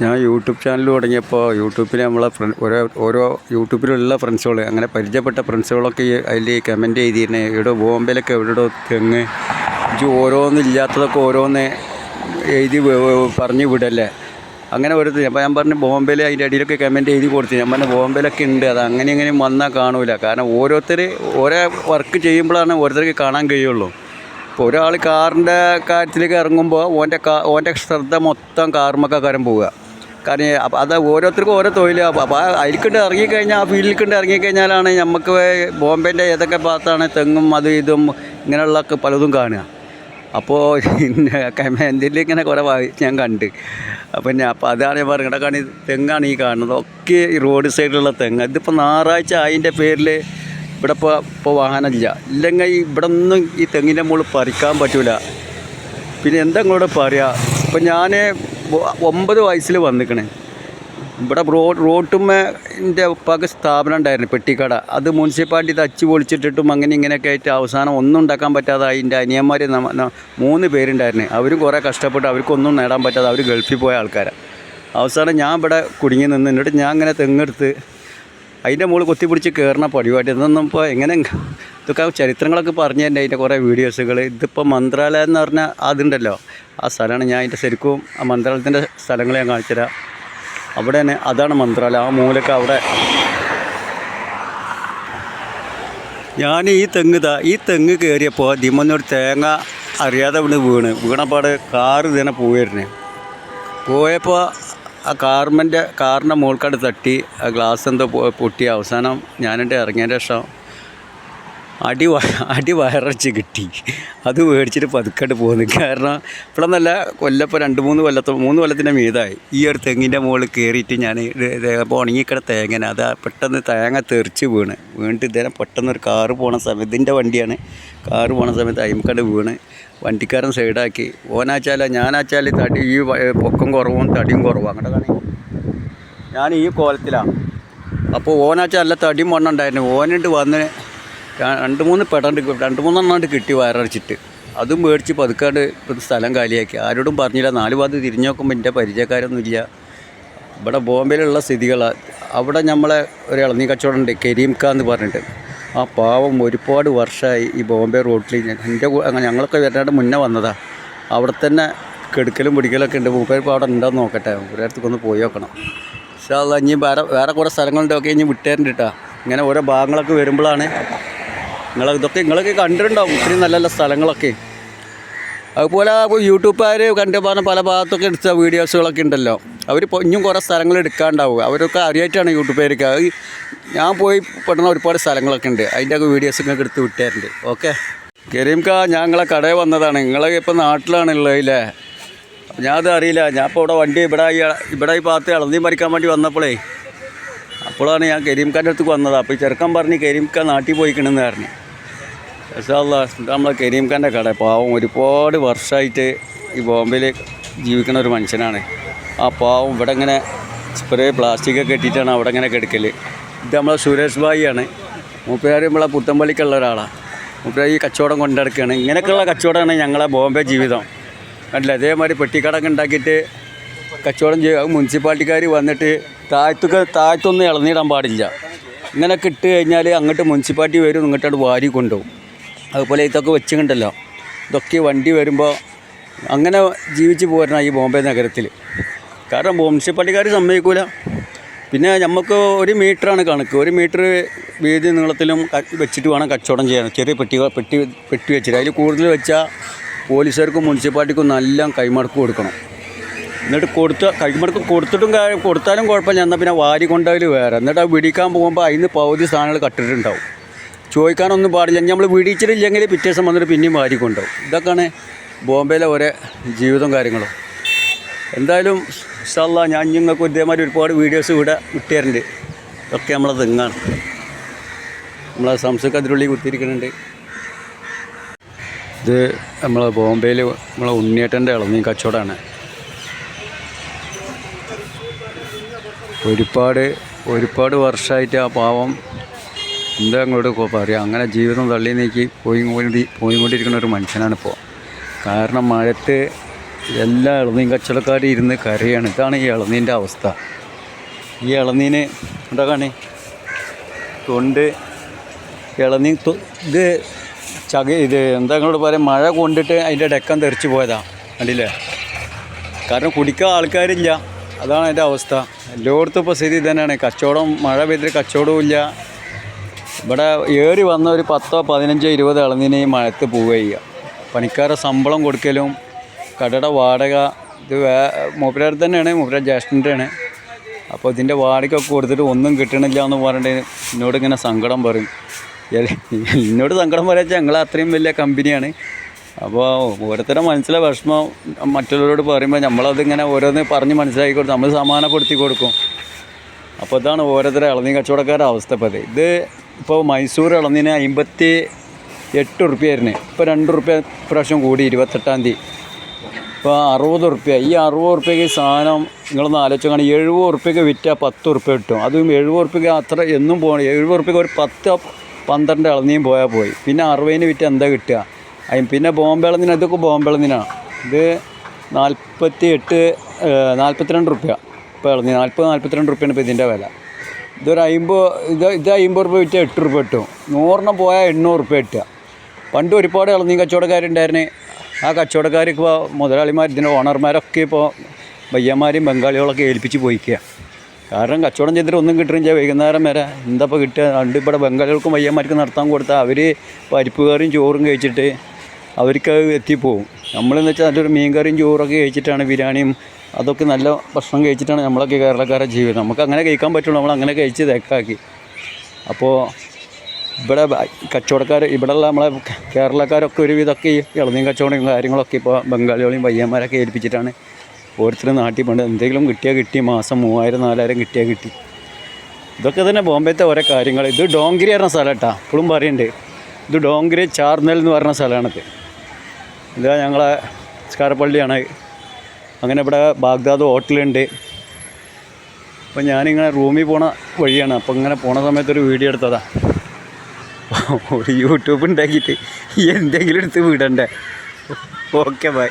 ഞാൻ YouTube channel തുടങ്ങിയപ്പോൾ യൂട്യൂബിൽ നമ്മളെ ഫ്രണ്ട് ഓരോ ഓരോ യൂട്യൂബിലുള്ള ഫ്രണ്ട്സുകൾ അങ്ങനെ പരിചയപ്പെട്ട ഫ്രണ്ട്സുകളൊക്കെ അതിൽ കമന്റ് ചെയ്തിരുന്നേ ഇവിടെ ബോംബെയിലൊക്കെ എവിടെ തെങ്ങ്. ഇത് ഓരോന്നില്ലാത്തതൊക്കെ ഓരോന്ന് എഴുതി പറഞ്ഞു വിടല്ലേ. അങ്ങനെ ഒരു അപ്പോൾ ഞാൻ പറഞ്ഞു ബോംബെയിൽ അതിന്റെ അടിയിലൊക്കെ കമന്റ് എഴുതി കൊടുത്തു. ഞാൻ പറഞ്ഞു ബോംബെയിലൊക്കെ ഉണ്ട്. അത് അങ്ങനെ ഇങ്ങനെ വന്നാൽ കാണൂല. കാരണം ഓരോരുത്തർ ഓരോ വർക്ക് ചെയ്യുമ്പോഴാണ് ഓരോരുത്തർക്ക് കാണാൻ കഴിയുള്ളൂ. ഇപ്പോൾ ഒരാൾ കാറിന്റെ കാര്യത്തിലേക്ക് ഇറങ്ങുമ്പോൾ ഓന്റെ കാ ഓന്റെ ശ്രദ്ധ മൊത്തം കാറുമൊക്കെ കാരം പോവുക. കാരണം അത് ഓരോരുത്തർക്കും ഓരോ തൊഴിൽ അപ്പോൾ അതിൽക്കൊണ്ട് ഇറങ്ങിക്കഴിഞ്ഞാൽ ആ ഫീൽഡിൽക്കിട്ട് ഇറങ്ങിക്കഴിഞ്ഞാലാണ് നമുക്ക് ബോംബെന്റെ ഏതൊക്കെ ഭാഗത്താണ് തെങ്ങും അതും ഇതും ഇങ്ങനെയുള്ള പലതും കാണുക. അപ്പോൾ കമന്റിൽ ഇങ്ങനെ കുറേ ഞാൻ കണ്ട്. അപ്പം ഞാൻ അപ്പോൾ അതാണ് ഞാൻ പറഞ്ഞത്. കാണി തെങ്ങാണ് ഈ കാണുന്നത്. ഒക്കെ ഈ റോഡ് സൈഡിലുള്ള തെങ്ങ്. ഇതിപ്പോൾ ഞായറാഴ്ച അതിന്റെ പേരിൽ ഇവിടെ ഇപ്പോൾ ഇപ്പോൾ വാഹനമില്ല. ഇല്ലെങ്കിൽ ഇവിടെ ഒന്നും ഈ തെങ്ങിന്റെ മുകളിൽ പറിക്കാൻ പറ്റില്ല പിന്നെ എന്താ നിങ്ങളോട് പറയുക ഇപ്പം ഞാൻ ഒമ്പത് വയസ്സിൽ വന്നിക്കണേ. ഇവിടെ റോഡ് റോട്ടുമ്മേന്റെ ഉപ്പാക്ക് സ്ഥാപനം ഉണ്ടായിരുന്നു പെട്ടിക്കട. അത് മുനിസിപ്പാലിറ്റി തച്ച് പൊളിച്ചിട്ടിട്ടും അങ്ങനെ ഇങ്ങനെയൊക്കെ ആയിട്ട് അവസാനം ഒന്നും ഉണ്ടാക്കാൻ പറ്റാതെ അതിന്റെ അനിയന്മാർ മൂന്ന് പേരുണ്ടായിരുന്നു. അവരും കുറേ കഷ്ടപ്പെട്ട് അവർക്കൊന്നും നേടാൻ പറ്റാതെ അവർ ഗൾഫിൽ പോയ ആൾക്കാരാണ് അവസാനം ഞാൻ ഇവിടെ കുടുങ്ങി നിന്ന് എന്നിട്ട് ഞാൻ ഇങ്ങനെ തെങ്ങെടുത്ത് അതിന്റെ മുകളിൽ കൊത്തിപ്പിടിച്ച് കയറുന്ന പരിപാടി. ഇതൊന്നും ഇപ്പോൾ എങ്ങനെ ഇതൊക്കെ ചരിത്രങ്ങളൊക്കെ പറഞ്ഞു തന്നെ അതിന്റെ കുറേ വീഡിയോസുകൾ. ഇതിപ്പോൾ മന്ത്രാലയം എന്ന് പറഞ്ഞാൽ അതുണ്ടല്ലോ. ആ സ്ഥലമാണ് ഞാൻ അതിന്റെ ശരിക്കും ആ മന്ത്രാലയത്തിന്റെ സ്ഥലങ്ങൾ ഞാൻ കാണിച്ചു തരാം. അവിടെ തന്നെ അതാണ് മന്ത്രാലയം. ആ മൂലൊക്കെ അവിടെ. ഞാൻ ഈ തെങ്ങ് താ ഈ തെങ്ങ് കയറിയപ്പോൾ ദിമ്മന്നൊരു തേങ്ങ അറിയാതെ ഇവിടെ വീണ്. വീണപ്പാട് കാറ് ഇതിനെ പോയിരുന്നു പോയപ്പോൾ ആ കാർമന്റെ കാറിന്റെ മുകൾക്കാട് തട്ടി. ആ ഗ്ലാസ് എന്തോ പൊട്ടി. അവസാനം ഞാനെന്റെ ഇറങ്ങിയതിന്റെ ശേഷം അടി അടി വയറച്ച് കിട്ടി. അത് മേടിച്ചിട്ട് പതുക്കട്ട് പോകുന്നു കാരണം ഇപ്പോഴെന്നല്ല കൊല്ലപ്പോൾ രണ്ട് മൂന്ന് കൊല്ലത്തോ മൂന്ന് കൊല്ലത്തിന്റെ മീതായി. ഈ ഒരു തെങ്ങിന്റെ മുകളിൽ കയറിയിട്ട് ഞാൻ അപ്പോൾ ഉണങ്ങിക്കിട തേങ്ങനെ. അത് പെട്ടെന്ന് തേങ്ങ തെറിച്ച് വീണ്. വീണിട്ട് ഇതേ പെട്ടെന്ന് ഒരു കാറ് പോണ സമയത്ത് ഇതിന്റെ വണ്ടിയാണ്. കാറ് പോണ സമയത്ത് അയിമക്കട വീണ്. വണ്ടിക്കാരൻ സൈഡാക്കി. ഓനാച്ചാല ഞാനാച്ചാൽ തടി ഈ പൊക്കം കുറവും തടിയും കുറവും. അങ്ങോട്ട് ഞാൻ ഈ കോലത്തിലാണ്. അപ്പോൾ ഓനാച്ചാൽ നല്ല തടിയും മണ്ണുണ്ടായിരുന്നു ഓനിട്ട് വന്ന് രണ്ട് മൂന്ന് പെടാണ്ട് രണ്ട് മൂന്നെണ്ണാണ്ട് കിട്ടി വയറടിച്ചിട്ട്. അതും മേടിച്ച് പതുക്കാണ്ട് ഇപ്പം സ്ഥലം കാലിയാക്കി. ആരോടും പറഞ്ഞില്ല. നാല് ഭാഗത്ത് തിരിഞ്ഞു നോക്കുമ്പോൾ എന്റെ പരിചയക്കാരൊന്നുമില്ല. ഇവിടെ ബോംബെയിലുള്ള സ്ഥിതികളാണ് അവിടെ നമ്മളെ ഒരു ഇളനീ കച്ചവടം ഉണ്ട്. കരീംക എന്ന് പറഞ്ഞിട്ട്. ആ പാവം ഒരുപാട് വർഷമായി ഈ ബോംബെ റോഡിൽ എന്റെ ഞങ്ങളൊക്കെ വരാണ്ട് മുന്നേ വന്നതാ. അവിടെ തന്നെ കെടുക്കലും പിടിക്കലൊക്കെ ഉണ്ട്. മൂപ്പരിപ്പോൾ അവിടെ ഉണ്ടോ നോക്കട്ടെ. ഒരിടത്തേക്കൊന്ന് പോയി നോക്കണം. പക്ഷേ അത് ഇനി വേറെ വേറെ കുറേ സ്ഥലങ്ങളുണ്ടൊക്കെ ഇനി വിട്ടേരുണ്ട് കേട്ടോ ഇങ്ങനെ ഓരോ ഭാഗങ്ങളൊക്കെ വരുമ്പോഴാണ് നിങ്ങൾ ഇതൊക്കെ നിങ്ങളൊക്കെ കണ്ടിട്ടുണ്ടാവും. ഇത്രയും നല്ല നല്ല സ്ഥലങ്ങളൊക്കെ. അതുപോലെ യൂട്യൂബുകാർ കണ്ടു പറഞ്ഞ പല ഭാഗത്തൊക്കെ എടുത്ത വീഡിയോസുകളൊക്കെ ഉണ്ടല്ലോ. അവർ ഇനിയും കുറേ സ്ഥലങ്ങൾ എടുക്കാണ്ടാവുക അവരൊക്കെ അറിയായിട്ടാണ് യൂട്യൂബുകാർക്ക്. അത് ഞാൻ പോയി പെടുന്ന ഒരുപാട് സ്ഥലങ്ങളൊക്കെ ഉണ്ട്. അതിന്റെ ഒക്കെ വീഡിയോസൊക്കെ എടുത്ത് വിട്ടാറുണ്ട് ഓക്കെ? കരീംക്ക ഞങ്ങളെ കടയിൽ വന്നതാണ്. നിങ്ങളൊക്കെ ഇപ്പം നാട്ടിലാണല്ലോ ഇല്ലേ ഞാൻ അത് അറിയില്ല. ഞാൻ ഇപ്പോൾ ഇവിടെ വണ്ടി ഇവിടെ ഈ ഇവിടെ ഈ ഭാഗത്ത് ഇളന്തി മറിക്കാൻ വേണ്ടി വന്നപ്പോഴേ അപ്പോഴാണ് ഞാൻ കരീംഖാന്റെ അടുത്തേക്ക് വന്നത്. അപ്പോൾ ഈ ചെറുക്കൻ പറഞ്ഞ് കരീംഖാൻ നാട്ടിൽ പോയിക്കണമെന്ന് പറഞ്ഞു. പക്ഷേ നമ്മളെ കരീം ഖാന്റെ കട പാവം ഒരുപാട് വർഷമായിട്ട് ഈ ബോംബെയിൽ ജീവിക്കുന്ന ഒരു മനുഷ്യനാണ്. ആ പാവം ഇവിടെ ഇങ്ങനെ സ്പ്രേ പ്ലാസ്റ്റിക്കൊക്കെ ഇട്ടിട്ടാണ് അവിടെ ഇങ്ങനെ കിടക്കൽ ഇത് നമ്മളെ സുരേഷ് ഭായിയാണ്. മൂപ്പരാർ നമ്മളെ പുത്തമ്പള്ളിക്കുള്ള ഒരാളാണ് മൂപ്പുകാർ ഈ കച്ചവടം കൊണ്ടെടുക്കുകയാണ് ഇങ്ങനെയൊക്കെയുള്ള കച്ചവടമാണ് ഞങ്ങളെ ബോംബെ ജീവിതം. അല്ല അതേമാതിരി പെട്ടിക്കടൊക്കെ ഉണ്ടാക്കിയിട്ട് കച്ചവടം ചെയ്യുക മുനിസിപ്പാലിറ്റിക്കാർ വന്നിട്ട് താഴ്ത്തൊക്കെ താഴ്ത്തൊന്നും ഇളനീടാൻ പാടില്ല. ഇങ്ങനെയൊക്കെ ഇട്ട് കഴിഞ്ഞാൽ അങ്ങോട്ട് മുനിസിപ്പാലിറ്റി വരും ഇങ്ങോട്ടോട്ട് വാരി കൊണ്ടുപോകും അതുപോലെ ഇതൊക്കെ വെച്ചിട്ടുണ്ടല്ലോ. ഇതൊക്കെ വണ്ടി വരുമ്പോൾ അങ്ങനെ ജീവിച്ച് പോരണം ഈ ബോംബെ നഗരത്തിൽ കാരണം മുനിസിപ്പാലിറ്റിക്കാർ സമ്മതിക്കൂല. പിന്നെ നമുക്ക് ഒരു മീറ്ററാണ് കണക്ക്. ഒരു മീറ്റർ വീതി നീളത്തിലും വെച്ചിട്ട് വേണം കച്ചവടം ചെയ്യാൻ. ചെറിയ പെട്ടി പെട്ടി പെട്ടി വെച്ചിട്ട്. അതിൽ കൂടുതൽ വെച്ചാൽ പോലീസുകാർക്കും മുനിസിപ്പാലിറ്റിക്കും നല്ല കൈമടക്ക് കൊടുക്കണം. എന്നിട്ട് കൊടുത്ത കൈമടക്ക് കൊടുത്തിട്ടും കൊടുത്താലും കുഴപ്പമില്ല. എന്നാൽ പിന്നെ വാരി കൊണ്ടതിൽ വേറെ. എന്നിട്ട് അത് പിടിക്കാൻ പോകുമ്പോൾ അതിന് പകുതി സാധനങ്ങൾ കട്ടിട്ടുണ്ടാവും ചോദിക്കാനൊന്നും പാടില്ല. നമ്മൾ പിടിച്ചിട്ടില്ലെങ്കിൽ പിറ്റേ ദിവസം വന്നിട്ട് പിന്നെയും മാറിക്കൊണ്ടാവും ഇതൊക്കെയാണ് ബോംബെയിലെ ഓരോ ജീവിതം കാര്യങ്ങളും. എന്തായാലും ഇഷ്ടമല്ല ഞാൻ നിങ്ങൾക്ക് ഇതേമാതിരി ഒരുപാട് വീഡിയോസ് ഇവിടെ വിട്ടുതരുന്നുണ്ട് ഇതൊക്കെ നമ്മളെ തെങ്ങാണ്. നമ്മളെ സംസ്കൃത അതിരുള്ളിൽ കുത്തിയിരിക്കുന്നുണ്ട്. ഇത് നമ്മളെ ബോംബെയിൽ നമ്മളെ ഉണ്ണിയേട്ടന്റെ ഇളനീ കച്ചവടമാണ്. ഒരുപാട് ഒരുപാട് വർഷമായിട്ട് ആ പാവം എന്താ അങ്ങോട്ട് പറയുക അങ്ങനെ ജീവിതം തള്ളി നീക്കി പോയി കൊണ്ടി പോയിക്കൊണ്ടിരിക്കുന്ന ഒരു മനുഷ്യനാണ് മനുഷ്യനാണിപ്പോൾ കാരണം മഴത്ത് എല്ലാ ഇളനീൻ കച്ചവടക്കാരും ഇരുന്ന് കരയാണ്. ഇതാണ് ഈ ഇളനീന്റെ അവസ്ഥ. ഈ ഇളനീന് എന്താ കാണി? തൊണ്ട് ഇളനീ ഇത് ചക ഇത് എന്താ ഇങ്ങോട്ട് പറയാം? മഴ കൊണ്ടിട്ട് അതിന്റെ ഡെക്കം തെറിച്ച് പോയതാ. കണ്ടില്ലേ? കാരണം കുടിക്കാൻ ആൾക്കാരില്ല. അതാണ് അതിന്റെ അവസ്ഥ. എല്ലായിടത്തും ഇപ്പോൾ സ്ഥിതി തന്നെയാണ് കച്ചവടം മഴ പെയ്തിട്ട് കച്ചവടവും ഇല്ല. ഇവിടെ ഏറി വന്ന ഒരു പത്തോ പതിനഞ്ചോ ഇരുപത് ഇളനീനെ ഈ മഴത്ത് പോവുക ചെയ്യുക. പണിക്കാരെ ശമ്പളം കൊടുക്കലും കടയുടെ വാടക ഇത് വേ മൂപ്പരാർ തന്നെയാണ് മൂപ്പര ജ്യേഷ്ഠന്റെയാണ്. അപ്പോൾ ഇതിന്റെ വാടകയൊക്കെ കൊടുത്തിട്ട് ഒന്നും കിട്ടണില്ല എന്ന് പറഞ്ഞിട്ട് എന്നോട് ഇങ്ങനെ സങ്കടം പറയും. എന്നോട് സങ്കടം പറയാച്ചാൽ ഞങ്ങൾ അത്രയും വലിയ കമ്പനിയാണ്. അപ്പോൾ ഓരോരുത്തരുടെ മനസ്സിലെ വിഷമം മറ്റുള്ളവരോട് പറയുമ്പോൾ നമ്മളതിങ്ങനെ ഓരോന്ന് പറഞ്ഞ് മനസ്സിലാക്കി കൊടുക്കും നമ്മൾ സമാനപ്പെടുത്തി കൊടുക്കും. അപ്പോൾ ഇതാണ് ഓരോരുത്തരെ ഇളനീ കച്ചവടക്കാരുടെ അവസ്ഥ ഇപ്പോൾ ഇത് ഇപ്പോൾ മൈസൂർ ഇളന്നിന് അമ്പത്തി എട്ട് ഉറുപ്പ്യായിരുന്നു. ഇപ്പോൾ രണ്ട് ഉറുപ്പ്യ പ്രാവശ്യം കൂടി ഇരുപത്തെട്ടാം തീയതി. ഇപ്പോൾ അറുപത് ഉറുപ്പ്യ. ഈ അറുപത് ഉറുപ്പ്യക്ക് സാധനം നിങ്ങളൊന്ന് ആലോചിച്ച് കാണി എഴുപത് ഉറുപ്പ്യക്ക് വിറ്റാൽ പത്ത് ഉറുപ്പ്യ കിട്ടും. അതും എഴുപത് ഉറുപ്പ്യക്ക് അത്ര എന്നും പോകണം എഴുപത് ഉറുപ്പ്യക്ക് ഒരു പത്ത് പന്ത്രണ്ട് ഇളനിയും പോയാൽ പോയി. പിന്നെ അറുപതിന് വിറ്റ് എന്താ കിട്ടുക? അതിന് പിന്നെ ബോംബെ ഇളനീന് ഇതൊക്കെ ബോംബെ ഇളനീനാണ്. ഇത് നാൽപ്പത്തി എട്ട് നാൽപ്പത്തിരണ്ട് റുപ്യ ഇപ്പോൾ ഇളനീ നാൽപ്പത് നാൽപ്പത്തിരണ്ട് റുപ്യാണ് ഇപ്പോൾ ഇതിന്റെ വില. ഇതൊരു അമ്പത് ഇത് ഇത് അമ്പത് റുപ്യ വിറ്റാൽ എട്ട് റുപ്യ കിട്ടും. നൂറിന് പോയാൽ എണ്ണൂറ് റുപ്യ കിട്ടുക. പണ്ട് ഒരുപാട് ഇളനീ കച്ചവടക്കാരുണ്ടായിരുന്നു. ആ കച്ചവടക്കാർക്ക് ഇപ്പോൾ മുതലാളിമാർ ഇതിന്റെ ഓണർമാരൊക്കെ ഇപ്പോൾ വയ്യന്മാരെയും ബംഗാളികളൊക്കെ ഏൽപ്പിച്ച് പോയിക്കുക കാരണം കച്ചവടം ചെയ്തിട്ട് ഒന്നും കിട്ടുന്നില്ല വൈകുന്നേരം വരെ എന്താ ഇപ്പോൾ കിട്ടുക? രണ്ട് ഇവിടെ ബംഗാളികൾക്കും വയ്യന്മാർക്കും നടത്താൻ കൊടുത്താൽ അവർ പരിപ്പ് കറിയും ചോറും കഴിച്ചിട്ട് അവർക്ക് എത്തിപ്പോവും. നമ്മളെന്ന് വെച്ചാൽ നല്ലൊരു മീൻ കറിയും ചോറൊക്കെ കഴിച്ചിട്ടാണ് ബിരിയാണിയും അതൊക്കെ നല്ല ഭക്ഷണം കഴിച്ചിട്ടാണ് നമ്മളൊക്കെ കേരളക്കാരുടെ ജീവിതം. നമുക്ക് അങ്ങനെ കഴിക്കാൻ പറ്റുള്ളൂ. നമ്മൾ അങ്ങനെ കഴിച്ച് തേക്കാക്കി അപ്പോൾ ഇവിടെ കച്ചവടക്കാർ ഇവിടെയുള്ള നമ്മളെ കേരളക്കാരൊക്കെ ഒരുവിധമൊക്കെ ഈ ഇളനീൻ കച്ചവടവും കാര്യങ്ങളൊക്കെ ഇപ്പോൾ ബംഗാളികളെയും പയ്യന്മാരൊക്കെ ഏൽപ്പിച്ചിട്ടാണ് ഓരോരുത്തരും നാട്ടിൽ പണ്ട് എന്തെങ്കിലും കിട്ടിയാൽ കിട്ടി. മാസം മൂവായിരം നാലായിരം കിട്ടിയാൽ കിട്ടി. ഇതൊക്കെ തന്നെ ബോംബെത്തെ ഓരോ കാര്യങ്ങൾ. ഇത് ഡോങ്കിരി പറഞ്ഞ സ്ഥലം കേട്ടോ. ഇപ്പോഴും പറയുന്നുണ്ട് ഇത് ഡോങ്കിരി ചാർന്നൽ എന്ന് പറഞ്ഞ സ്ഥലമാണിത്. ഇതാ ഞങ്ങളെ സ്കാരപ്പള്ളിയാണ്. അങ്ങനെ ഇവിടെ ബാഗ്ദാദ് ഹോട്ടലുണ്ട്. അപ്പോൾ ഞാനിങ്ങനെ റൂമിൽ പോണ വഴിയാണ്. അപ്പോൾ ഇങ്ങനെ പോണ സമയത്ത് ഒരു വീഡിയോ എടുത്തതാ. ഒരു യൂട്യൂബ് ഉണ്ടാക്കിയിട്ട് എന്തെങ്കിലും എടുത്ത് വിടണ്ടേ. Okay bye.